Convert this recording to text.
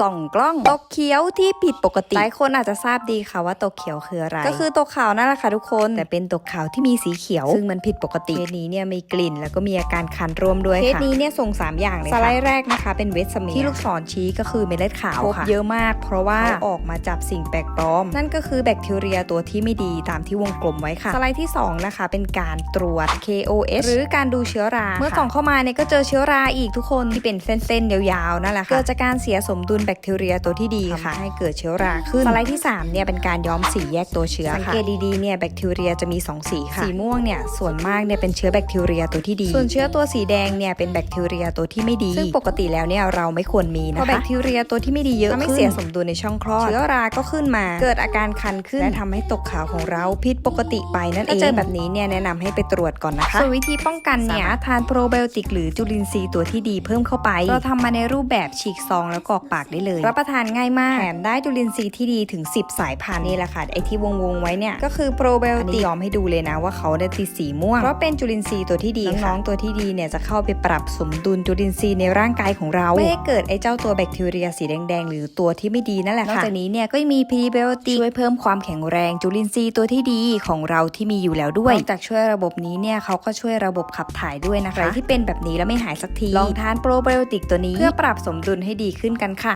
ส่องกล้องตกเขียวที่ผิดปกติหลายคนอาจจะทราบดีค่ะว่าตกเขียวคืออะไร ก็คือตกขาวนั่นแหละค่ะทุกคน แต่เป็นตกขาวที่มีสีเขียว ซึ่งมันผิดปกติเคสนี้เนี่ยมีกลิ่น แล้วก็มีอาการคันร่วมด้วยค่ะเคสนี้เนี่ยส่ง 3 อย่างเลยค่ะสไลด์แรกนะคะ เป็นเวสเมียที่ลูกศรชี้ก็คือเม็ดเลือดขาวค่ะเยอะมาก เพราะว่าเขาออกมาจับสิ่งแปลกปลอม นั่นก็คือแบคทีเรียตัวที่ไม่ดีตามที่วงกลมไว้ค่ะ สไลด์ที่สองนะคะ เป็นการตรวจ KOS หรือการดูเชื้อรา เมื่อส่องเข้ามาเนี่ยก็เจอเชื้อราอีกทุกคนที่เป็นเส้นๆยาวๆนั่นแหละค่ะเกิดจากการเสียสมดุลแบคทีเรียตัวที่ดีค่ะให้เกิดเชื้อราขึ้นสไลด์ที่3เนี่ยเป็นการย้อมสีแยกตัวเชื้อค่ะสังเกตดีๆเนี่ยแบคทีเรียจะมี 2 สีค่ะ สีม่วงเนี่ยส่วนมากเนี่ยเป็นเชื้อแบคทีเรียตัวที่ดี ส่วนเชื้อตัวสีแดงเนี่ยเป็นแบคทีเรียตัวที่ไม่ดี ซึ่งปกติแล้วเนี่ยเราไม่ควรมีนะคะเพราะแบคทีเรียตัวที่ไม่ดีเยอะทำให้เสียสมดุลในช่องคลอด เชื้อราก็ขึ้นมา เกิดอาการคันขึ้นและทำให้ตกขาวของเราผิดปกติไปนั่นเองถ้าเจอแบบนี้เนี่ยแนะนำให้ไปตรวจก่อนนะคะส่วนวิธีป้องกันเนี่ยทานโปรไบโอติกหรือจุลินทรีย์ตัวที่ดีเพิ่มเข้าไป เราทำมาในรูปแบบฉีกซองแล้วกรอกปากได้เลย รับประทานง่ายมาก แถมได้จุลินทรีย์ที่ดีถึง 10 สายพันธุ์นี่แหละค่ะไอที่วงวงๆไว้เนี่ยก็คือโปรไบโอติกยอมให้ดูเลยนะว่าเขาได้ติดสีม่วงเพราะเป็นจุลินทรีย์ตัวที่ดีน้องๆตัวที่ดีเนี่ยจะเข้าไปปรับสมดุลจุลินทรีย์ในร่างกายของเราไม่ให้เกิดไอเจ้าตัวแบคทีเรียสีแดงๆ หรือตัวที่ไม่ดีนั่นแหละค่ะนอกจากนี้เนี่ยก็มีพรีไบโอติกช่วยเพิ่มความแข็งแรงจุลินทรีย์ตัวที่ดีของเราที่มีอยู่แล้วด้วยนอกจากช่วยระบบนี้เนี่ยเขาก็ช่วยระบบขับถ่ายด้วยนะคะใครที่เป็นแบบนี้แล้วไม่หายสักทีลองทานโปรไบโอติกตัวนี้เพื่อปรับสมดุลให้ดีขึ้นกันค่ะ